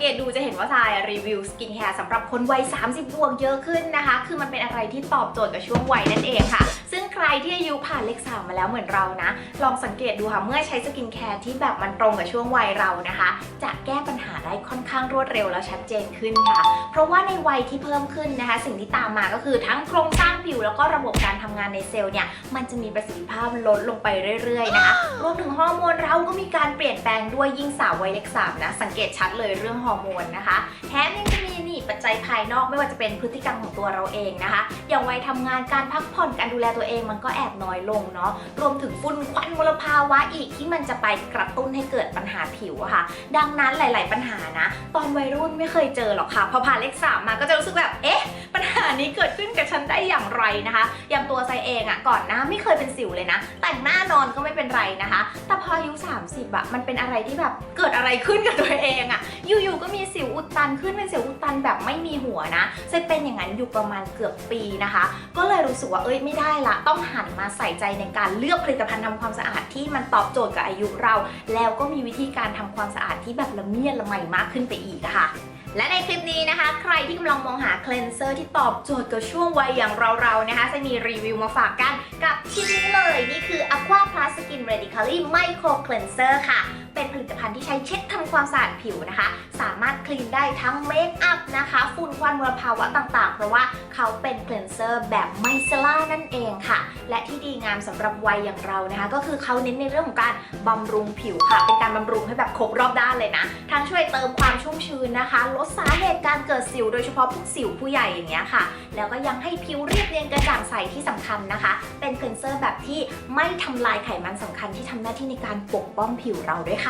เกตดูจะเห็นว่าทรายรีวิวสกินแคร์สำหรับคนวัย 30 บวกเยอะขึ้นนะคะ คือมันเป็นอะไรที่ตอบโจทย์กับช่วงวัยนั่นเองค่ะ ซึ่ง รที่อายุผ่านเลขสามมาแล้วเหมือนเรานะ ลองสังเกตดูค่ะ เมื่อใช้สกินแคร์ที่แบบมันตรงกับช่วงวัยเรานะคะ จะแก้ปัญหาได้ค่อนข้างรวดเร็วแล้วชัดเจนขึ้นค่ะ เพราะว่าในวัยที่เพิ่มขึ้นนะคะ สิ่งที่ตามมาก็คือทั้งโครงสร้างผิวแล้วก็ระบบการทำงานในเซลล์เนี่ย มันจะมีประสิทธิภาพลดลงไปเรื่อยๆนะคะรวมถึงฮอร์โมนเราก็มีการเปลี่ยนแปลงด้วยยิ่งสาววัยเลขสามนะสังเกตชัดเลยเรื่องฮอร์โมนนะคะแถมยังจะมี ปัจจัยภายนอกไม่ว่าจะเป็นพฤติกรรมของตัวเราเองนะคะ อย่างวัยทำงานการพักผ่อนการดูแลตัวเองมันก็แอบน้อยลงเนาะรวมถึงฝุ่นควันมลภาวะอีกที่มันจะไปกระตุ้นให้เกิดปัญหาผิวอะค่ะ ดังนั้นหลาย ๆ ปัญหานะ ตอนวัยรุ่นไม่เคยเจอหรอกค่ะพอผ่านเลขสามมาก็จะรู้สึกแบบเอ๊ะปัญหานี้เกิดขึ้นกับฉันได้อย่างไรนะคะ อย่างตัวไซเองอะก่อนหน้าไม่เคยเป็นสิวเลยนะ แต่งหน้านอนก็ไม่เป็นไรนะคะ แต่พออายุ 30อะมันเป็นอะไรที่แบบเกิดอะไรขึ้นกับตัวเองอะอยู่ ๆ ก็มีสิวอุดตันขึ้นเป็นสิวอุดตันแบบไม่มีหัวนะไซเป็นอย่างนั้นอยู่ประมาณเกือบปีนะคะ ก็เลยรู้สึกว่าเอ้ยไม่ได้ละ ต้องหันมาใส่ใจในการเลือกผลิตภัณฑ์ทำความสะอาดที่มันตอบโจทย์กับอายุเรา แล้วก็มีวิธีการทำความสะอาดที่แบบละเมียดละไมมากขึ้นไปอีกะค่ะและในคลิปนี้นะคะ ใครที่กำลังมองหาคลนเซอร์ที่ตอบโจทย์กับช่วงวัยอย่างเราๆนะคะ จะมีรีวิวมาฝากกันกับชิ้นนี้เลย นี่คือ Aqua Plus Skin Radically Micro Cleanser ค่ะ เป็นผลิตภัณฑ์ที่ใช้เช็ดทำความสะอาดผิวนะคะ สามารถคลีนได้ทั้งเมคอัพนะคะ ฝุ่นควันมลภาวะต่างๆ เพราะว่าเขาเป็นเคลนเซอร์แบบไมเซล่านั่นเองค่ะ และที่ดีงามสำหรับวัยอย่างเรานะคะ ก็คือเขาเน้นในเรื่องของการบำรุงผิวค่ะ เป็นการบำรุงให้แบบครบรอบด้านเลยนะ ทั้งช่วยเติมความชุ่มชื้นนะคะ ลดสาเหตุการเกิดสิว โดยเฉพาะพวกสิวผู้ใหญ่อย่างเงี้ยค่ะ แล้วก็ยังให้ผิวเรียบเรียงกระจ่างใสที่สำคัญนะคะ เป็นเคลนเซอร์แบบที่ไม่ทำลายไขมันสำคัญที่ทำหน้าที่ในการปกป้องผิวเราด้วยค่ะ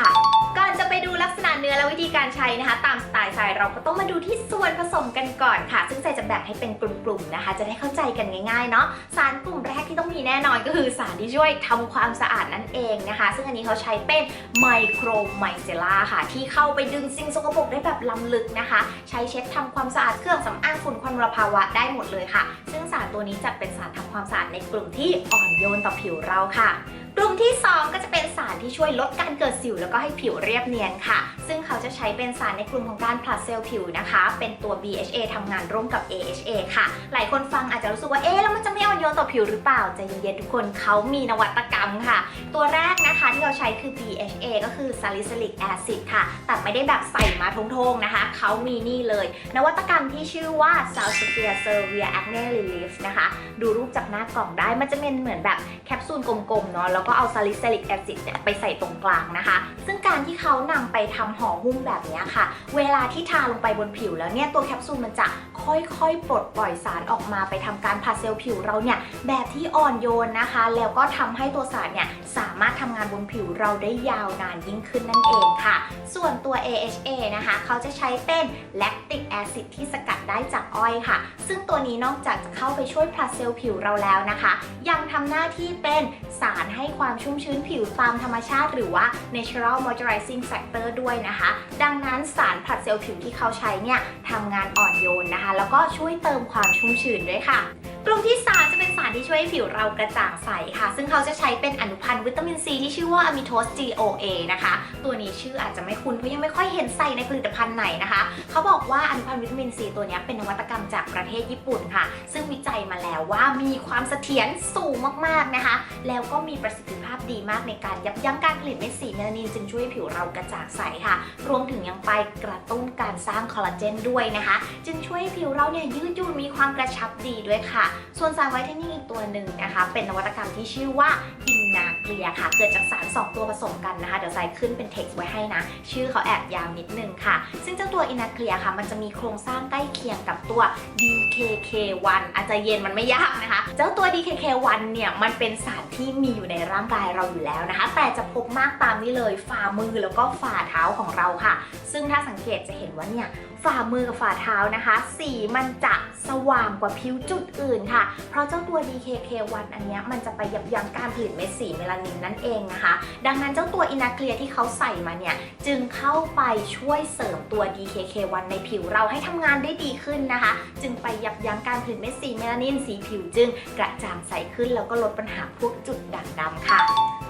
ก่อนจะไปดูลักษณะเนื้อและวิธีการใช้นะคะ ตามสไตล์ทรายเราก็ต้องมาดูที่ส่วนผสมกันก่อนค่ะ ซึ่งทรายจะแบ่งให้เป็นกลุ่มๆนะคะ จะได้เข้าใจกันง่ายๆเนาะสารกลุ่มแรกที่ต้องมีแน่นอนก็คือสารที่ช่วยทำความสะอาดนั่นเองนะคะ ซึ่งอันนี้เขาใช้เป็นไมโครไมเซล่าค่ะ ที่เข้าไปดึงสิ่งสกปรกได้แบบล้ำลึกนะคะ ใช้เช็ดทำความสะอาดเครื่องสำอางฝุ่นควันมลภาวะได้หมดเลยค่ะ ซึ่งสารตัวนี้จัดเป็นสารทำความสะอาดในกลุ่มที่อ่อนโยนต่อผิวเราค่ะ กลุ่มที่ 2 ก็จะเป็นสารที่ช่วยลดการเกิดสิวแล้วก็ให้ผิวเรียบเนียนค่ะ ซึ่งเขาจะใช้เป็นสารในกลุ่มของการผลัดเซลล์ผิวนะคะ เป็นตัว BHA ทำงานร่วมกับ AHA ค่ะ หลายคนฟังอาจจะรู้สึกว่าเอ๊ะแล้วมันจะไม่อ่อนโยนต่อผิวหรือเปล่าใจเย็นๆทุกคนเขามีนวัตกรรมค่ะ ตัวแรกนะคะที่เราใช้คือ BHA ก็คือ salicylic acid ค่ะ แต่ไม่ได้แบบใส่มาทงๆนะคะ เขามีนี่เลย นวัตกรรมที่ชื่อว่า s a l s p h e r Servia Acne Relief นะคะ ดูรูปจากหน้ากล่องได้มันจะเป็นเหมือนแบบแคปซูลกลมๆเนาะแล้วก็เอา salicylic acid เนี่ยไปใส่ตรงกลางนะคะ ซึ่งการที่เขานำไปทำห่อหุ้มแบบนี้ค่ะ เวลาที่ทาลงไปบนผิวแล้วเนี่ยตัวแคปซูลมันจะค่อยๆ ปลดปล่อยสารออกมาไปทำการผัดเซลล์ผิวเราเนี่ยแบบที่อ่อนโยนนะคะ แล้วก็ทำให้ตัวสารเนี่ยสามารถทำงานบนผิวเราได้ยาวนานยิ่งขึ้นนั่นเองค่ะ ส่วนตัว AHA นะคะ เขาจะใช้เป็น lactic acid ที่สกัดได้จากอ้อยค่ะ ซึ่งตัวนี้นอกจากจะเข้าไปช่วยผลัดเซลล์ผิวเราแล้วนะคะ ยังทำหน้าที่เป็นสารให้ความชุ่มชื้นผิวตามธรรมชาติหรือว่า natural moisturizing factor ด้วยนะคะ ดังนั้นสารผลัดเซลล์ผิวที่เขาใช้เนี่ยทำงานอ่อนโยนนะคะ แล้วก็ช่วยเติมความชุ่มชื้นด้วยค่ะ กลุ่มที่ 3 ช่วยผิวเรากระจ่างใสค่ะ ซึ่งเขาจะใช้เป็นอนุพันธ์วิตามินซีที่ชื่อว่าอะมิโทส GOA นะคะ ตัวนี้ชื่ออาจจะไม่คุ้นเพราะยังไม่ค่อยเห็นใส่ในผลิตภัณฑ์ไหนนะคะ เขาบอกว่าอนุพันธ์วิตามินซีตัวนี้เป็นนวัตกรรมจากประเทศญี่ปุ่นค่ะ ซึ่งวิจัยมาแล้วว่ามีความเสถียรสูงมากๆนะคะ แล้วก็มีประสิทธิภาพ ดีมากในการยับยั้งการผลิตเม็ดสีเมลานินจึงช่วยให้ผิวเรากระจ่างใสค่ะ รวมถึงยังไปกระตุ้นการสร้างคอลลาเจนด้วยนะคะ จึงช่วยให้ผิวเราเนี่ยยืดหยุ่นมีความกระชับดีด้วยค่ะ ส่วนสารไวท์เทนนิ่งอีกตัวหนึ่งนะคะ เป็นนวัตกรรมที่ชื่อว่าอินนาเกลียค่ะ เกิดจากสาร 2 ตัวผสมกันนะคะ เดี๋ยวใส่ขึ้นเป็นเท็กซ์ไว้ให้นะ ชื่อเขาแอบยาวนิดนึงค่ะ ซึ่งเจ้าตัวอินนาเกลียค่ะ มันจะมีโครงสร้างใกล้เคียงกับตัว DKK1 อาจจะเย็นมันไม่ยากนะคะ เจ้าตัว DKK1 เนี่ย มันเป็นสารที่มีอยู่ในร่างกายเราอยู่แล้วนะคะ แต่จะพบมากตามนี้เลยฝ่ามือแล้วก็ฝ่าเท้าของเราค่ะ ซึ่งถ้าสังเกตจะเห็นว่าเนี่ยฝ่ามือกับฝ่าเท้านะคะ สีมันจะสว่างกว่าผิวจุดอื่นค่ะ เพราะเจ้าตัว DKK1 อันนี้มันจะไปยับยั้งการผลิตเม็ดสีเมลานินนั่นเองนะคะ ดังนั้นเจ้าตัวอินาเคลียที่เขาใส่มาเนี่ย จึงเข้าไปช่วยเสริมตัว DKK1 ในผิวเราให้ทำงานได้ดีขึ้นนะคะ จึงไปยับยั้งการผลิตเม็ดสีเมลานินสีผิวจึงกระจ่างใสขึ้นแล้วก็ลดปัญหาพวกจุดด่างดำค่ะ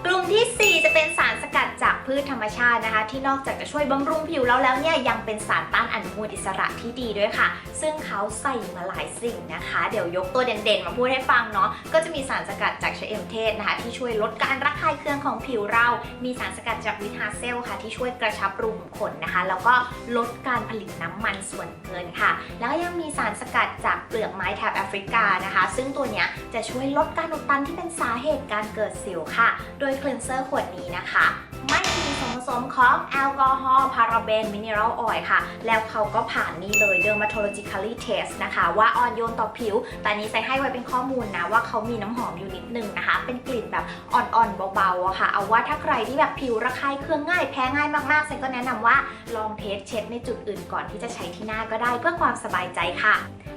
กลุ่มที่ 4 จะเป็นสารสกัดจากพืชธรรมชาตินะคะ ที่นอกจากจะช่วยบำรุงผิวเราแล้วเนี่ยยังเป็นสารต้านอนุมูลอิสระที่ดีด้วยค่ะ ซึ่งเขาใส่มาหลายสิ่งนะคะ เดี๋ยวยกตัวเด่นๆ มาพูดให้ฟังเนาะก็จะมีสารสกัดจากชะเอมเทศนะคะ ที่ช่วยลดการระคายเคืองของผิวเรา มีสารสกัดจากวิตาเซลค่ะ ที่ช่วยกระชับรูขุมขนนะคะ แล้วก็ลดการผลิตน้ำมันส่วนเกินค่ะ แล้วก็ยังมีสารสกัดจาก เปลือกไม้แถบแอฟริกานะคะ ซึ่งตัวเนี้ยจะช่วยลดการอุดตันที่เป็นสาเหตุการเกิดสิวค่ะ โดยคลีนเซอร์ขวดนี้นะคะ ไม่มีส่วนผสมของแอลกอฮอล์พาราเบนมินเนอรัลออยล์ค่ะ แล้วเขาก็ผ่านนี่เลย dermatologically test นะคะ ว่าอ่อนโยนต่อผิว แต่นี้ใส่ให้ไว้เป็นข้อมูลนะ ว่าเขามีน้ำหอมอยู่นิดนึงนะคะ เป็นกลิ่นแบบอ่อนๆเบาๆอะค่ะ เอาว่าถ้าใครที่แบบผิวระคายเคืองง่ายแพ้ง่ายมากๆเซนก็แนะนำว่าลองเทสเช็ดในจุดอื่นก่อนที่จะใช้ที่หน้าก็ได้เพื่อความสบายใจค่ะ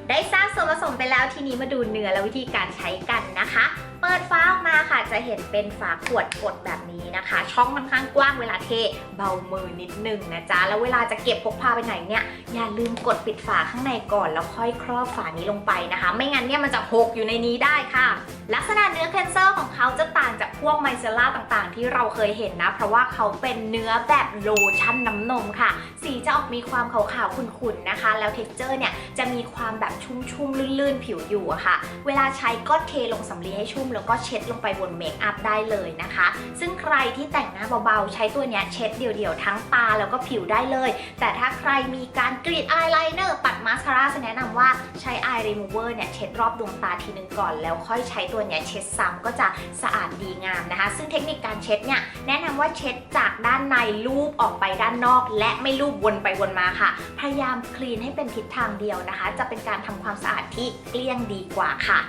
ได้ทราบส่วนผสมไปแล้วทีนี้มาดูเนื้อและวิธีการใช้กันนะคะเปิดฝาออกมาค่ะจะเห็นเป็นฝาขวดกดแบบนี้นะคะ ช่องค่อนข้างกว้างเวลาเทเบามือนิดนึงนะจ๊ะแล้วเวลาจะเก็บพกพาไปไหนเนี่ยอย่าลืมกดปิดฝาข้างในก่อนแล้วค่อยครอบฝานี้ลงไปนะคะ ไม่งั้นเนี่ยมันจะหกอยู่ในนี้ได้ค่ะ ลักษณะเนื้อเคนเซอร์ของเขาจะต่างจากพวกไมเซล่าต่างๆ ที่เราเคยเห็นนะ เพราะว่าเขาเป็นเนื้อแบบโลชั่นน้ำนมค่ะ สีจะออกมีความขาวๆขุ่นๆนะคะ แล้วเท็กเจอร์เนี่ยจะมีความแบบชุ่มๆลื่นๆผิวอยู่อะค่ะ เวลาใช้ก็เทลงสำลีให้ชุ่มแล้วก็เช็ดลงไปบนเมคอัพได้เลยนะคะ ซึ่งใครที่แต่งหน้าเบาๆ ใช้ตัวเนี้ยเช็ดเดี่ยวๆ ทั้งตาแล้วก็ผิวได้เลย แต่ถ้าใครมีการกรีดอายไลเนอร์ปัด มาสคาร่าจะแนะนำว่าใช้อายรีมูเวอร์เนี่ยเช็ดรอบดวงตาทีนึงก่อน แล้วค่อยใช้ตัวเนี้ยเช็ดซ้ำก็จะสะอาดดีงามนะคะ ซึ่งเทคนิคการเช็ดเนี่ยแนะนำว่าเช็ดจากด้านในลูบออกไปด้านนอก และไม่ลูบวนไปวนมาค่ะ พยายามคลีนให้เป็นทิศทางเดียวนะคะ จะเป็นการทำความสะอาดที่เกลี้ยงดีกว่าค่ะ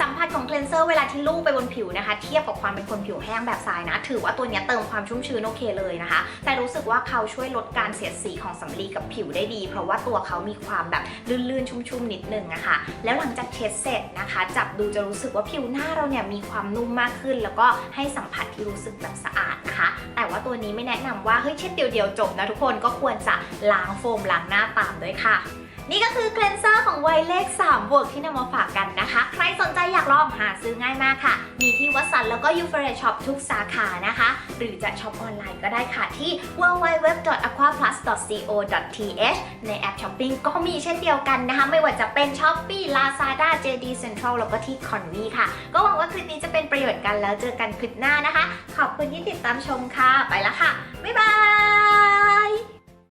สัมผัสของเคลนเซอร์เวลาที่ลูบไปบนผิวนะคะ เทียบกับความเป็นคนผิวแห้งแบบทรายนะ ถือว่าตัวเนี้ยเติมความชุ่มชื้นโอเคเลยนะคะ แต่รู้สึกว่าเขาช่วยลดการเสียดสีของสำลีกับผิวได้ดี เพราะว่าตัวเขามีความแบบลื่นๆ ชุ่มๆ นิดนึงอะค่ะแล้วหลังจากเช็ดเสร็จนะคะ จับดูจะรู้สึกว่าผิวหน้าเราเนี่ยมีความนุ่มมากขึ้น แล้วก็ให้สัมผัสที่รู้สึกแบบสะอาดนะคะ แต่ว่าตัวนี้ไม่แนะนำว่าเฮ้ยเช็ดเดียวๆจบนะทุกคนก็ควรจะล้างโฟมล้างหน้าตามด้วยค่ะ นี่ก็คือเคลนเซอร์ของวัยเลข 3 บวกที่นำมาฝากกันนะคะ ใครสนใจอยากลองหาซื้อง่ายมากค่ะ มีที่วัสันแล้วก็ยูเฟรช็อปทุกสาขานะคะ หรือจะช็อปออนไลน์ก็ได้ค่ะที่ www.aquaplus.co.th ในแอปช้อปปิ้งก็มีเช่นเดียวกันนะคะ ไม่ว่าจะเป็น Shopee Lazada JD Central แล้วก็ที่ Convi ค่ะ ก็หวังว่าคลิปนี้จะเป็นประโยชน์กันแล้วเจอกันคลิปหน้านะคะ ขอบคุณที่ติดตามชมค่ะ ไปแล้วค่ะ บ๊ายบาย